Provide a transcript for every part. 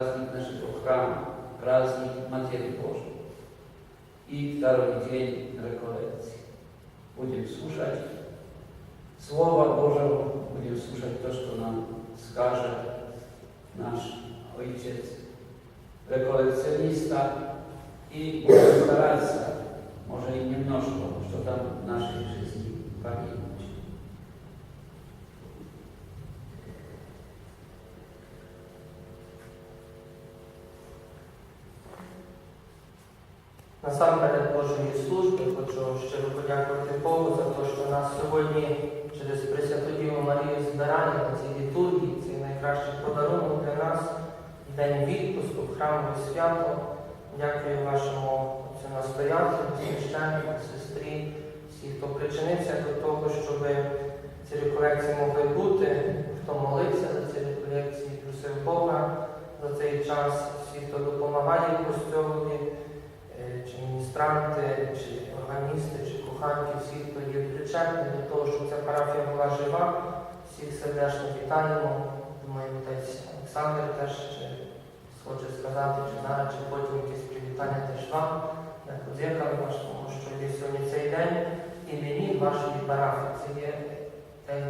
Praznik naszego chramu, praznik Matki Bożej i wtorek dzień rekolekcji. Będziemy słuchać Słowa Bożego, będziemy słuchać to, co nam skaże nasz Ojciec, rekolekcjonista i budowca, może i nie mnożko, co tam Насамперед Божої служби хочу щиро подякувати Богу за те, що нас сьогодні через Пресвяту Діву Марію збирає на цій літургії. Це найкращий подарунок для нас, день відпуску, храмове свято. Дякую вашому настоятелю, священнику, сестрі, всі, хто причинився до того, щоб ці реколекції могли бути, хто молився за ці реколекції, просив Бога за цей час, всі, хто допомагає е, чи міністранти, чи органісти, чи коханки, всі, хто є причетні до того, щоб ця парафія була жива, всіх сердечно вітаємо. Думаю, отець Олександр теж чи хоче сказати, чи зараз, чи потім якесь привітання теж вам, як подяка ваш, тому що є сьогодні цей день імені вашої парафії. Це є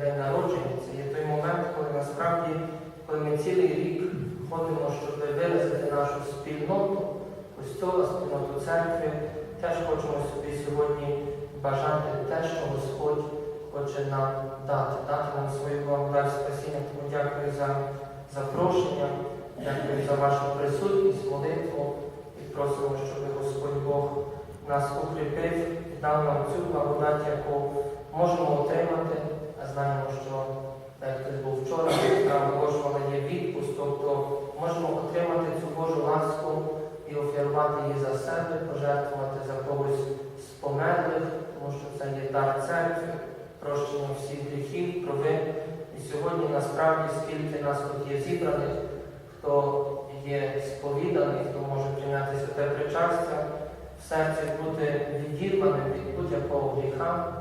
день народження, це є той момент, коли насправді, коли ми цілий рік ходимо, щоб виразити нашу спільноту, костьола, спільноту церкви, теж хочемо собі сьогодні бажати те, що Господь хоче нам дати, дати нам свою благодать спасіння. Тому дякую за запрошення, дякую за вашу присутність, молитву. І просимо, щоб Господь Бог нас укріпив і дав нам цю благодать, яку можемо отримати, а знаємо, що як хтось був вчора, справа Божого, але є відпуск, тобто можемо отримати цю Божу ласку і її за себе, пожертвувати за когось з померлих, тому що це є дар церкви, прощення всіх гріхів, провин. І сьогодні насправді скільки нас тут є зібраних, хто є сповіданий, хто може прийняти святе причастя, в серці бути відірваним від будь-якого гріха,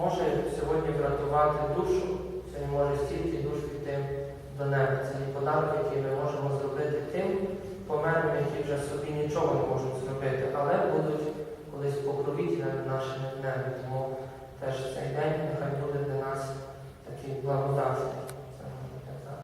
може сьогодні врятувати душу, сьогодні може стільки душ піти до неба. Це є подарок, який ми можемо зробити тим померлим, які вже собі нічого не можуть зробити, але будуть колись покровителями нашими в небі. Тому теж цей